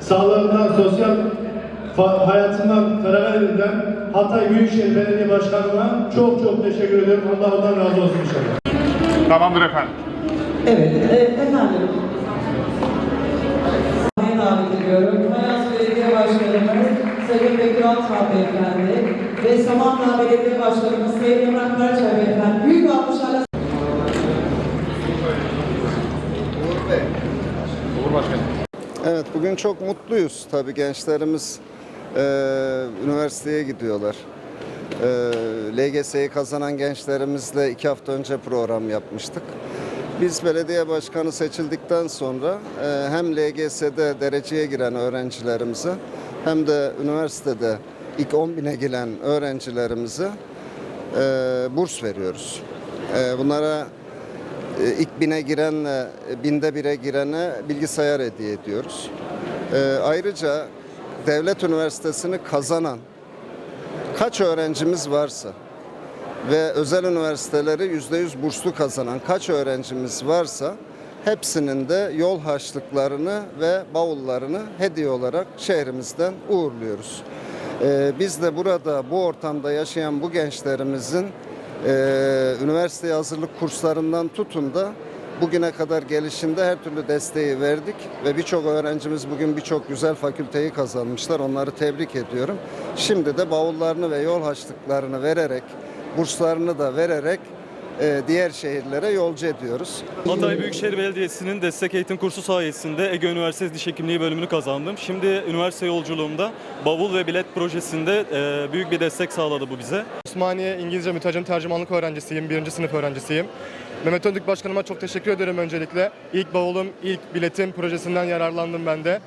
sağlığından, sosyal hayatından feragat edilen Hatay Büyükşehir Belediye Başkanı'na çok çok teşekkür ediyorum. Allah ondan razı olsun inşallah. Tamamdır efendim. Evet, e, efendim. Sahneye davet ediyorum. Mayas Belediye Başkanımız Sayın Bekir Altan Beyefendi ve Samandağ Belediye Başkanımız Sayın Emrah Karaçay Beyefendi. Büyük alkışlarla Evet bugün çok mutluyuz. Tabii gençlerimiz e, üniversiteye gidiyorlar. E, LGS'yi kazanan gençlerimizle iki hafta önce program yapmıştık. Biz belediye başkanı seçildikten sonra e, hem LGS'de dereceye giren öğrencilerimize hem de üniversitede ilk 10 bine giren öğrencilerimize e, burs veriyoruz. E, bunlara e, ilk bine girenle e, binde bire girene bilgisayar hediye ediyoruz. E, ayrıca devlet üniversitesini kazanan kaç öğrencimiz varsa ve özel üniversiteleri yüzde yüz burslu kazanan kaç öğrencimiz varsa hepsinin de yol harçlıklarını ve bavullarını hediye olarak şehrimizden uğurluyoruz. E, biz de burada bu ortamda yaşayan bu gençlerimizin ee, üniversiteye hazırlık kurslarından tutun da bugüne kadar gelişinde her türlü desteği verdik ve birçok öğrencimiz bugün birçok güzel fakülteyi kazanmışlar. Onları tebrik ediyorum. Şimdi de bavullarını ve yol haçlıklarını vererek, burslarını da vererek diğer şehirlere yolcu ediyoruz. Hatay Büyükşehir Belediyesi'nin destek eğitim kursu sayesinde Ege Üniversitesi Diş Hekimliği bölümünü kazandım. Şimdi üniversite yolculuğumda bavul ve bilet projesinde e, büyük bir destek sağladı bu bize. Osmaniye İngilizce mütercim tercümanlık öğrencisiyim, birinci sınıf öğrencisiyim. Mehmet Öndük Başkanıma çok teşekkür ederim öncelikle. İlk bavulum, ilk biletim projesinden yararlandım ben de.